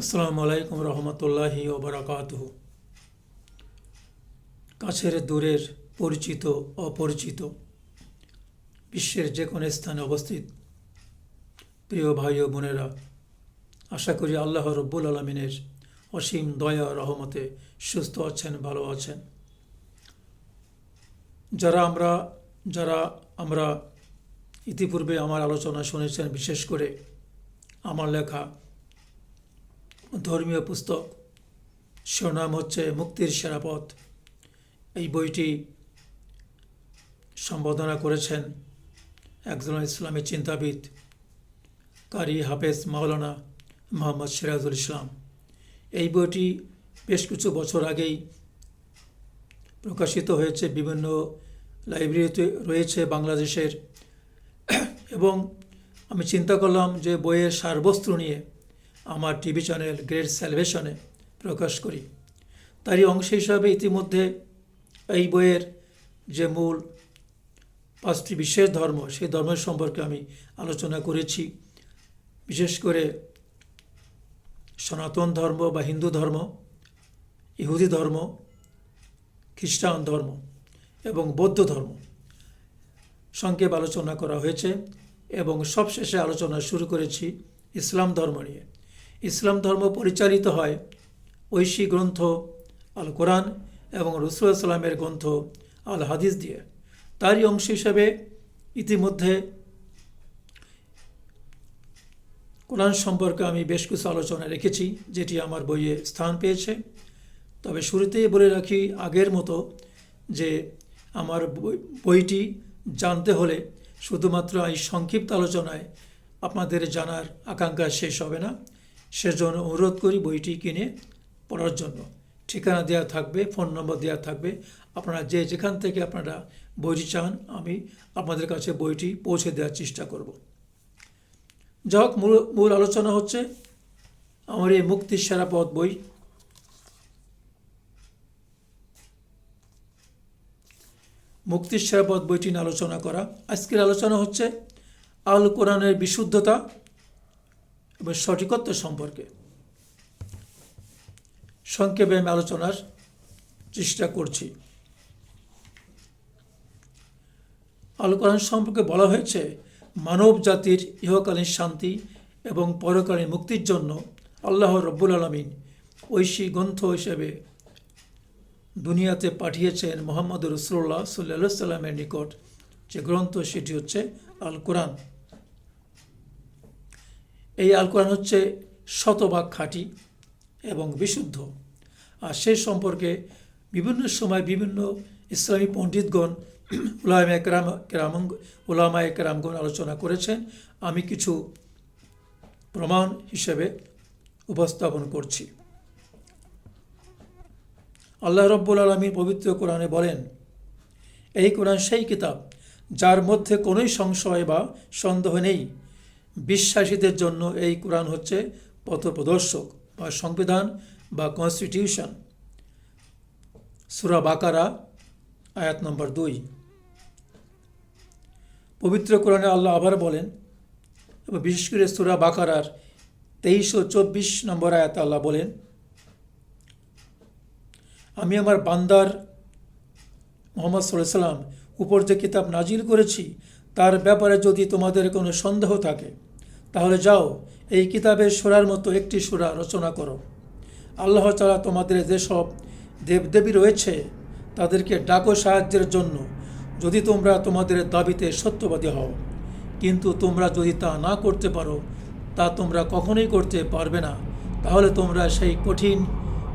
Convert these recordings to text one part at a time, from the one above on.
আসসালামু আলাইকুম রহমতুল্লাহি ওবরাকাত কাছের দূরের পরিচিত, অপরিচিত, বিশ্বের যে কোনো স্থানে অবস্থিত। প্রিয় ভাই ও বোনেরা, আশা করি আল্লাহ রব্বুল আলমিনের অসীম দয়া, রহমতে সুস্থ আছেন, ভালো আছেন। যারা আমরা যারা আমরা ইতিপূর্বে আমার আলোচনা শুনেছেন, বিশেষ করে আমার লেখা ধর্মীয় পুস্তক, শিরোনাম হচ্ছে মুক্তির সেরা পথ। এই বইটি সম্বোধনা করেছেন একজন ইসলামী চিন্তাবিদ, কারি হাফেজ মাওলানা মোহাম্মদ সিরাজুল ইসলাম। এই বইটি বেশ কিছু বছর আগেই প্রকাশিত হয়েছে, বিভিন্ন লাইব্রেরিতে রয়েছে বাংলাদেশের। এবং আমি চিন্তা করলাম যে বইয়ের সারবস্ত্র নিয়ে আমার টিভি চ্যানেল গ্রেট স্যালভেশনে প্রকাশ করি। তারই অংশ হিসাবে ইতিমধ্যে এই বইয়ের যে মূল পাঁচটি বিশেষ ধর্ম, সেই ধর্মের সম্পর্কে আমি আলোচনা করেছি। বিশেষ করে সনাতন ধর্ম বা হিন্দু ধর্ম, ইহুদি ধর্ম, খ্রিস্টান ধর্ম এবং বৌদ্ধ ধর্ম সংক্ষেপ আলোচনা করা হয়েছে এবং সবশেষে আলোচনা শুরু করেছি ইসলাম ধর্ম নিয়ে। ইসলাম ধর্ম পরিচালিত হয়। ঐশী গ্রন্থ আল কোরআন এবং রসুলামের গ্রন্থ আল হাদিস দিয়ে। তারই অংশ হিসাবে ইতিমধ্যে কোরআন সম্পর্কে আমি বেশ কিছু আলোচনা রেখেছি, যেটি আমার বইয়ে স্থান পেয়েছে। তবে শুরুতেই বলে রাখি আগের মতো যে আমার বইটি জানতে হলে শুধুমাত্র এই সংক্ষিপ্ত আলোচনায় আপনাদের জানার আকাঙ্ক্ষা শেষ হবে না। সেজন্য অনুরোধ করি বইটি কিনে পড়ার জন্য। ঠিকানা দেওয়া থাকবে, ফোন নম্বর দেওয়া থাকবে। আপনারা যে যেখান থেকে আপনারা বইটি চান, আমি আপনাদের কাছে বইটি পৌঁছে দেওয়ার চেষ্টা করব। যা হোক, মূল মূল আলোচনা হচ্ছে আমার এই মুক্তির সেরা পথ বই। মুক্তির সেরা পথ বইটি নিয়ে আলোচনা করা। আজকের আলোচনা হচ্ছে আল কোরআনের বিশুদ্ধতা। এবং সঠিকত্ব সম্পর্কে। সংক্ষেপে আমি আলোচনার চেষ্টা করছি। আল কোরআন সম্পর্কে বলা হয়েছে, মানব জাতির ইহকালীন শান্তি এবং পরকালীন মুক্তির জন্য আল্লাহ রব্বুল আলমিন ঐশী গ্রন্থ হিসেবে দুনিয়াতে পাঠিয়েছেন মোহাম্মদ রসুল্লাহ সাল্লা সাল্লামের নিকট। যে গ্রন্থ সেটি হচ্ছে আল কোরআন এই আল কোরআন হচ্ছে শতভাগ খাঁটি এবং বিশুদ্ধ। আর সে সম্পর্কে বিভিন্ন সময় বিভিন্ন ইসলামী পণ্ডিতগণ উলামা একরাম কেরাম উলামা একরামগণ আলোচনা করেছেন। আমি কিছু প্রমাণ হিসেবে উপস্থাপন করছি। আল্লাহ রব্বুল আলমী পবিত্র কোরআনে বলেন, এই কোরআন সেই কিতাব যার মধ্যে কোনোই সংশয় বা সন্দেহ নেই। বিশ্বাসীদের জন্য এই কোরআন হচ্ছে পথপ্রদর্শক বা সংবিধান বা কনস্টিটিউশন সুরা বাকারা, আয়াত নম্বর দুই। পবিত্র কোরআনে আল্লাহ আবার বলেন, এবং বিশেষ করে সুরা বাকারার তেইশ ও চব্বিশ নম্বর আয়াত আল্লাহ বলেন, আমি আমার বান্দার মোহাম্মদ সাল্লাম উপর যে কিতাব নাজিল করেছি, তার ব্যাপারে যদি তোমাদের কোনো সন্দেহ থাকে তাহলে যাও, এই কিতাবের সুরার মতো একটি সুরা রচনা করো। আল্লাহ তালা তোমাদের যেসব দেবদেবী রয়েছে, তাদেরকে ডাকো সাহায্যের জন্য, যদি তোমরা তোমাদের দাবিতে সত্যবাদী হও। কিন্তু তোমরা যদি তা না করতে পারো, তা তোমরা কখনোই করতে পারবে না। তাহলে তোমরা সেই কঠিন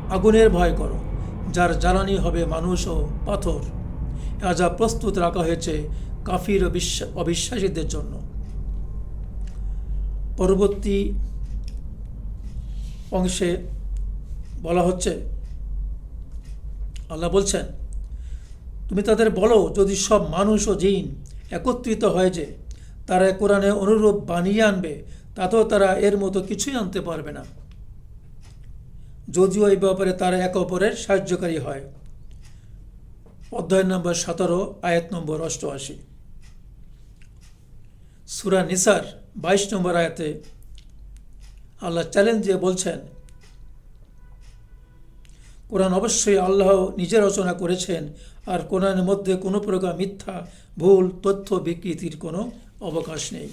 আগুনের ভয় করো, যার জ্বালানি হবে মানুষ ও পাথর। যা প্রস্তুত রাখা হয়েছে কাফির অবিশ্বাসীদের জন্য। পরবর্তী অংশে বলা হচ্ছে, আল্লাহ বলছেন, তুমি তাদের বলো, যদি সব মানুষ ও জিন একত্রিত হয় যে তারা কোরআনে অনুরূপ বানিয়ে আনবে, তাতেও তারা এর মতো কিছুই আনতে পারবে না। যদিও এই ব্যাপারে তারা একে অপরের সাহায্যকারী হয়। অধ্যায় নম্বর সতেরো, আয়াত নম্বর অষ্টআশি। সুরা নিসার বাইশ নম্বর আয়াতে আল্লাহ চ্যালেঞ্জ দিয়ে বলছেন, কোরআন অবশ্যই আল্লাহ নিজে রচনা করেছেন আর কোরআনের মধ্যে কোনো প্রকার মিথ্যা, ভুল, তথ্য, বিকৃতির কোনো অবকাশ নেই।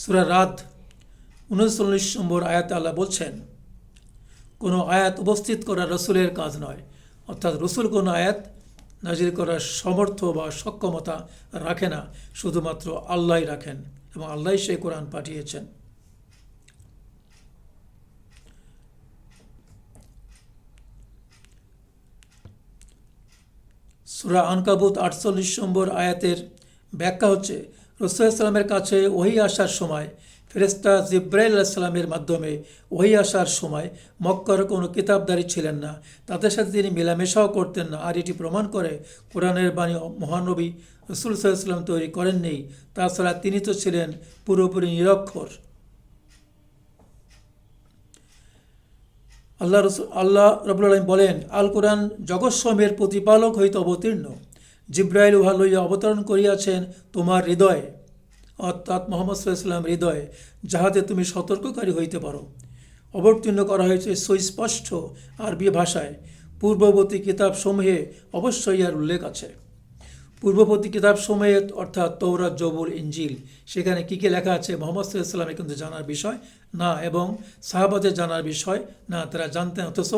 সুরা রাত উনচল্লিশ নম্বর আয়াত আল্লাহ বলছেন, কোনো আয়াত উপস্থিত করা রসুলের কাজ নয়, অর্থাৎ রসুল কোনো আয়াত নাজির করার সমর্থ বা সক্ষমতা রাখে না, শুধুমাত্র আল্লাহই রাখেন এবং আল্লাহ সেই কোরআন পাঠিয়েছেন। সুরা আনকাবুত আটচল্লিশ নম্বর আয়াতের ব্যাখ্যা হচ্ছে রসুলামের কাছে ওহি আসার সময় ফেরেস্তা জিব্রাইল সালামের মাধ্যমে ওই আসার সময় মক্কার কোনো কিতাবদারি ছিলেন না। তাদের সাথে তিনি মেলামেশাও করতেন না। আর এটি প্রমাণ করে কোরআনের বাণী মহানবী রসুল সাল্লাম তৈরি করেননি। তাছাড়া তিনি তো ছিলেন পুরোপুরি নিরক্ষর। আল্লাহ রসুল আল্লাহ রবুল আলম বলেন, আল কোরআন জগৎসমের প্রতিপালক হইতে অবতীর্ণ। জিব্রাইল উহা লইয়া অবতরণ করিয়াছেন তোমার হৃদয়ে। অর্থাৎ মোহাম্মদ সাল্লাম হৃদয়ে, যাহাতে তুমি সতর্ককারী হইতে পারো। অবতীর্ণ করা হয়েছে সুস্পষ্ট আরবি ভাষায়। পূর্ববর্তী কিতাবসমূহে অবশ্যই আর উল্লেখ আছে। পূর্ববর্তী কিতাব কিতাবসমূহে, অর্থাৎ তৌরা জবুল ইঞ্জিল সেখানে কী কী লেখা আছে মোহাম্মদ সাল্লামের কিন্তু জানার বিষয় না এবং সাহাবাদের জানার বিষয় না, তারা জানতেন অথচ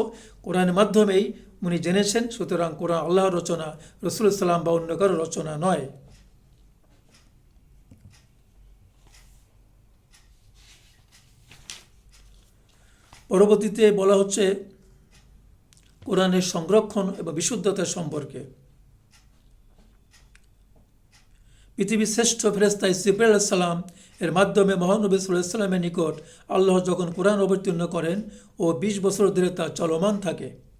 কোরআনের মাধ্যমেই উনি জেনেছেন। সুতরাং কোরআন আল্লাহর রচনা রসুল সাল্লাম বা অন্য কারও রচনা নয়। পরবর্তীতে বলা হচ্ছে কোরআনের সংরক্ষণ এবং বিশুদ্ধতা সম্পর্কে। পৃথিবীর শ্রেষ্ঠ ফেরেস্তা ইসিফুল সালাম এর মাধ্যমে মহানবী সাল্লামের নিকট আল্লাহ যখন কোরআন অবতীর্ণ করেন ও বিশ বছর ধরে তা চলমান থাকে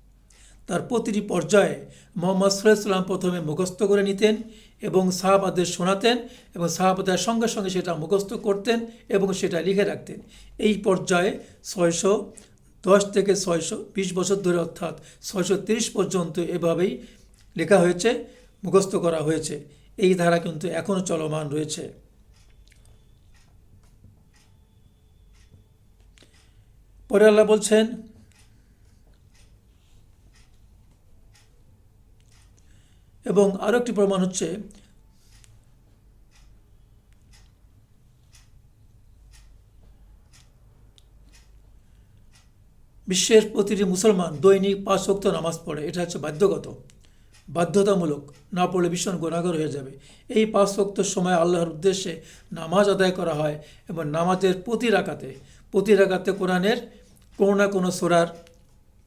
তার প্রতিটি পর্যায়ে মোহাম্মদ সাল্লাম প্রথমে মুখস্থ করে নিতেন এবং সাহাবাদের শোনাতেন এবং সাহাবাদের সঙ্গে সঙ্গে সেটা মুখস্থ করতেন এবং সেটা লিখে রাখতেন। এই পর্যায়ে ছয়শো দশ থেকে ছয়শো বিশ বছর ধরে অর্থাৎ ছয়শো তিরিশ পর্যন্ত এভাবেই লেখা হয়েছে, মুখস্থ করা হয়েছে। এই ধারা কিন্তু এখনও চলমান রয়েছে। পরে আল্লাহ বলছেন এবং আরও একটি প্রমাণ হচ্ছে, বিশ্বের প্রতিটি মুসলমান দৈনিক পাঁচ ওয়াক্ত নামাজ পড়ে, এটা হচ্ছে বাধ্যগত। বাধ্যতামূলক, না পড়লে ভীষণ গোনাগর হয়ে যাবে। এই পাঁচ ওয়াক্তর সময় আল্লাহর উদ্দেশ্যে নামাজ আদায় করা হয় এবং নামাজের প্রতি রাকাতে প্রতি রাকাতে কোরআনের কোনো না কোনো সোরার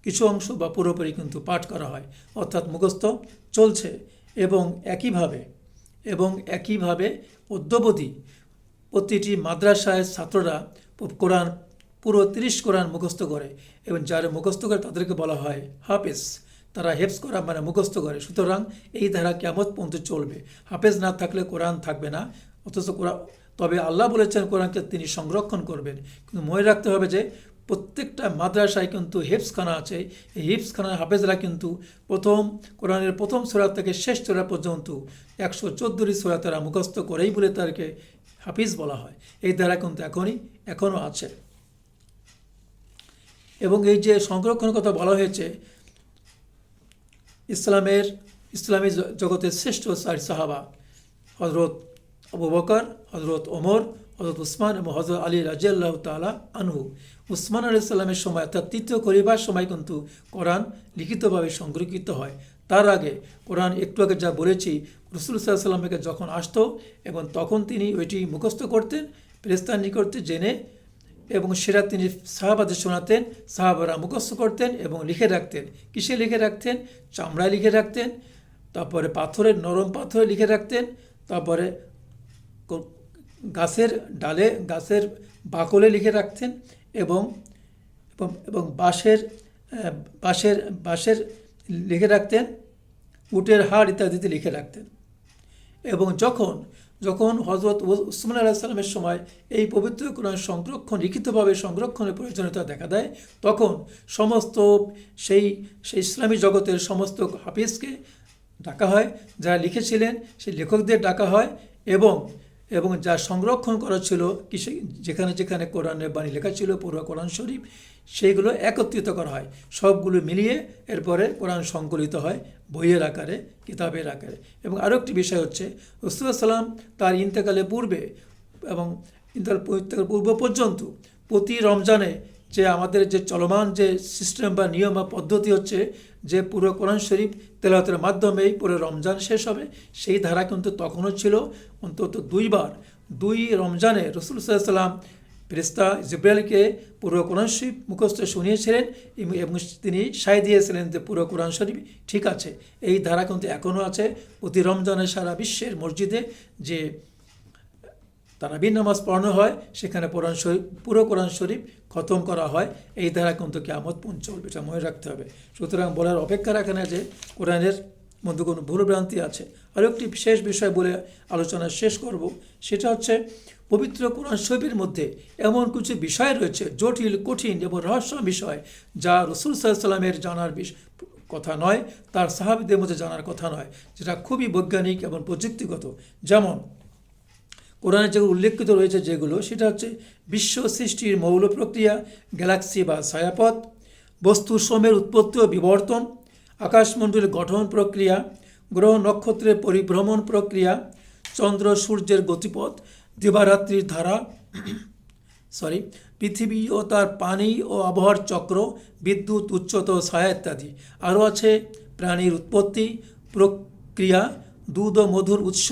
কিছু অংশ বা পুরোপুরি কিন্তু পাঠ করা হয়। অর্থাৎ মুখস্থ চলছে এবং একইভাবে এবং একইভাবে অদ্যবধি প্রতিটি মাদ্রাসায় ছাত্ররা কোরআন, পুরো তিরিশ কোরআন মুখস্থ করে এবং যারা মুখস্থ করে তাদেরকে বলা হয় হাফেজ। তারা হেফস করা মানে মুখস্থ করে। সুতরাং এই ধারা কেমত পর্যন্ত চলবে। হাফেজ না থাকলে কোরআন থাকবে না। অথচ কোরআন তবে আল্লাহ বলেছেন কোরআনকে তিনি সংরক্ষণ করবেন। কিন্তু মনে রাখতে হবে যে প্রত্যেকটা মাদ্রাসায় কিন্তু হিপসখানা আছে। এই হিপসখানার হাফেজরা কিন্তু প্রথম কোরআনের প্রথম সোরা থেকে শেষ সোরা পর্যন্ত একশো চোদ্দোটি সোরা তারা মুখস্থ করেই বলে তাদেরকে হাফিজ বলা হয়। এই দ্বারা কিন্তু এখনই, এখনও আছে। এবং এই যে সংরক্ষণের কথা বলা হয়েছে, ইসলামের, ইসলামী জগতের শ্রেষ্ঠ সাহাবা হজরত আবু বকর হজরত ওমর হজরত উসমান এবং হজরত আলী রাজিয়াল্লাহ তালা আনহু। উসমান আলাইসাল্লামের সময়, অর্থাৎ তৃতীয় করিবার সময় কিন্তু কোরআন লিখিতভাবে সংরক্ষিত হয়। তার আগে কোরআন একটু আগে যা বলেছি, রসুল সাল্লামকে যখন আসতো এবং তখন তিনি ওইটি মুখস্থ করতেন প্রেস্তার নিকটতে জেনে এবং সেটা তিনি সাহাবাদের শোনাতেন, সাহাবারা মুখস্থ করতেন এবং লিখে রাখতেন। কিসে লিখে রাখতেন? চামড়ায় লিখে রাখতেন, তারপরে পাথরের নরম পাথরে লিখে রাখতেন, তারপরে গাছের ডালে, গাছের বাকলে লিখে রাখতেন এবং এবং বাঁশের বাঁশের বাঁশের লিখে রাখতেন, উটের হাড় ইত্যাদিতে লিখে রাখতেন। এবং যখন যখন হজরত উসমান আলাহ সাল্লামের সময় এই পবিত্র কোরআন সংরক্ষণ, লিখিতভাবে সংরক্ষণের প্রয়োজনীয়তা দেখা দেয়, তখন সমস্ত সেই সেই ইসলামী জগতের সমস্ত হাফিজকে ডাকা হয়, যারা লিখেছিলেন, সেই লেখকদের ডাকা হয় এবং এবং যা সংরক্ষণ করা ছিল কিসে যেখানে যেখানে কোরআনের বাণী লেখা ছিল পুরো কোরআন শরীফ, সেইগুলো একত্রিত করা হয়। সবগুলো মিলিয়ে এরপরে কোরআন সংকলিত হয় বইয়ের আকারে, কিতাবের আকারে। এবং আরও একটি বিষয় হচ্ছে সাল্লাম তার ইন্তেকালে পূর্বে এবং ইন্তেকাল পূর্ব পর্যন্ত প্রতি রমজানে যে আমাদের যে চলমান যে সিস্টেম বা নিয়ম বা পদ্ধতি হচ্ছে যে পুরো কোরআন শরীফ তেলাওয়াতের মাধ্যমেই পুরো রমজান শেষ হবে, সেই ধারা কিন্তু তখনও ছিল অন্তত দুইবার। দুই রমজানে রসুল সাল্লাম ফেরিস্তা জিব্রাইলকে পুরো কোরআন শরীফ মুখস্থ শুনিয়েছিলেন এবং- তিনি সায় দিয়েছিলেন যে পুরো কোরআন শরীফ ঠিক আছে। এই ধারা কিন্তু এখনও আছে। প্রতি রমজানে সারা বিশ্বের মসজিদে যে তারাবির নামাজ পড়ানো হয়, সেখানে কোরআন শরীফ পুরো কোরআন শরীফ খতম করা হয়। এই দ্বারা কিন্তু কেমত পৌঁছ চলবে, এটা মনে রাখতে হবে। সুতরাং বলার অপেক্ষা রাখে না যে কোরআনের মধ্যে কোনো ভুলভ্রান্তি আছে। আরও একটি বিশেষ বিষয় বলে আলোচনা শেষ করব, সেটা হচ্ছে পবিত্র কোরআন শরীফের মধ্যে এমন কিছু বিষয় রয়েছে, জটিল, কঠিন এবং রহস্য বিষয়, যা রসুল সাল্লামের জানার কথা নয়, তার সাহাবিদের মধ্যে জানার কথা নয়, যেটা খুবই বৈজ্ঞানিক এবং প্রযুক্তিগত। যেমন কোরআনে যেগুলো উল্লেখিত রয়েছে যেগুলো, সেটা হচ্ছে বিশ্ব সৃষ্টির মৌল প্রক্রিয়া, গ্যালাক্সি বা ছায়াপথ, বস্তু শ্রমের উৎপত্তি ও বিবর্তন, আকাশমণ্ডলের গঠন প্রক্রিয়া, গ্রহ নক্ষত্রের পরিভ্রমণ প্রক্রিয়া, চন্দ্র সূর্যের গতিপথ, দিবারাত্রির ধারা সরি পৃথিবী ও তার পানি ও আবহাওয়ার চক্র, বিদ্যুৎ, উচ্চত ছায়া ইত্যাদি। আরও আছে প্রাণীর উৎপত্তি, প্রক্রিয়া, দুধ ও মধুর উৎস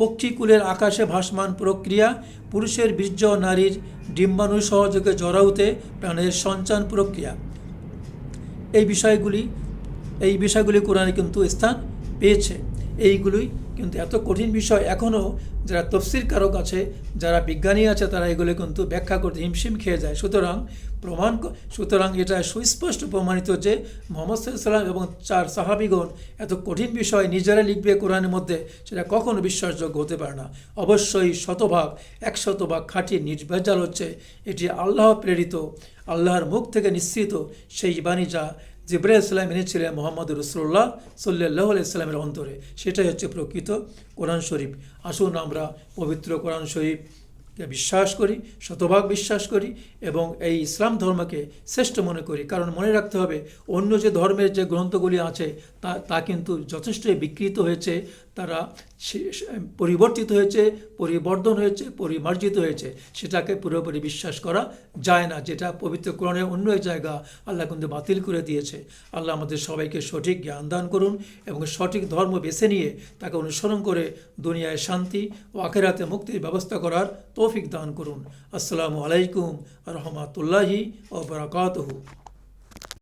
পক্ষীকুলের আকাশে ভাসমান প্রক্রিয়া, পুরুষের বীর্য, নারীর ডিম্বাণু সহযোগে জড়াউতে প্রাণের সঞ্চান প্রক্রিয়া। এই বিষয়গুলি এই বিষয়গুলি কোরআনে কিন্তু স্থান পেয়েছে। এইগুলোই কিন্তু এত কঠিন বিষয় এখনও যারা তফসির কারক আছে, যারা বিজ্ঞানী আছে, তারা এগুলো কিন্তু ব্যাখ্যা করতে হিমশিম খেয়ে যায়। সুতরাং প্রমাণ সুতরাং এটা সুস্পষ্ট প্রমাণিত যে মোহাম্মদ সাল্লাম এবং চার সাহাবিগণ এত কঠিন বিষয় নিজেরা লিখবে কোরআনের মধ্যে, সেটা কখনো বিশ্বাসযোগ্য হতে পারে না। অবশ্যই শতভাগ, এক শতভাগ খাঁটি নির্ভেজাল হচ্ছে, এটি আল্লাহ প্রেরিত, আল্লাহর মুখ থেকে নিশ্চিত সেই বাণী যা জিব্রাহ ইসলাম এনেছিলেন মোহাম্মদ রসুল্লাহ সাল্লাহ ইসলামের অন্তরে। সেটাই হচ্ছে প্রকৃত কোরআন শরীফ। আসুন আমরা পবিত্র কোরআন শরীফ বিশ্বাস করি, শতভাগ বিশ্বাস করি এবং এই ইসলাম ধর্মকে শ্রেষ্ঠ মনে করি। কারণ মনে রাখতে হবে, অন্য যে ধর্মের যে গ্রন্থগুলি আছে তা তা কিন্তু যথেষ্টই বিকৃত হয়েছে। তারা পরিবর্তিত হয়েছে, পরিবর্ধন হয়েছে, পরিমার্জিত হয়েছে। সেটাকে পুরোপুরি বিশ্বাস করা যায় না, যেটা পবিত্র কোরআনের অন্য এক জায়গা আল্লাহ কিন্তু বাতিল করে দিয়েছে। আল্লাহ আমাদের সবাইকে সঠিক জ্ঞান দান করুন এবং সঠিক ধর্ম বেছে নিয়ে তাকে অনুসরণ করে দুনিয়ায় শান্তি ও আখেরাতে মুক্তির ব্যবস্থা করার তৌফিক দান করুন। আসসালামু আলাইকুম রহমতুল্লাহি ও বরাকাতহু।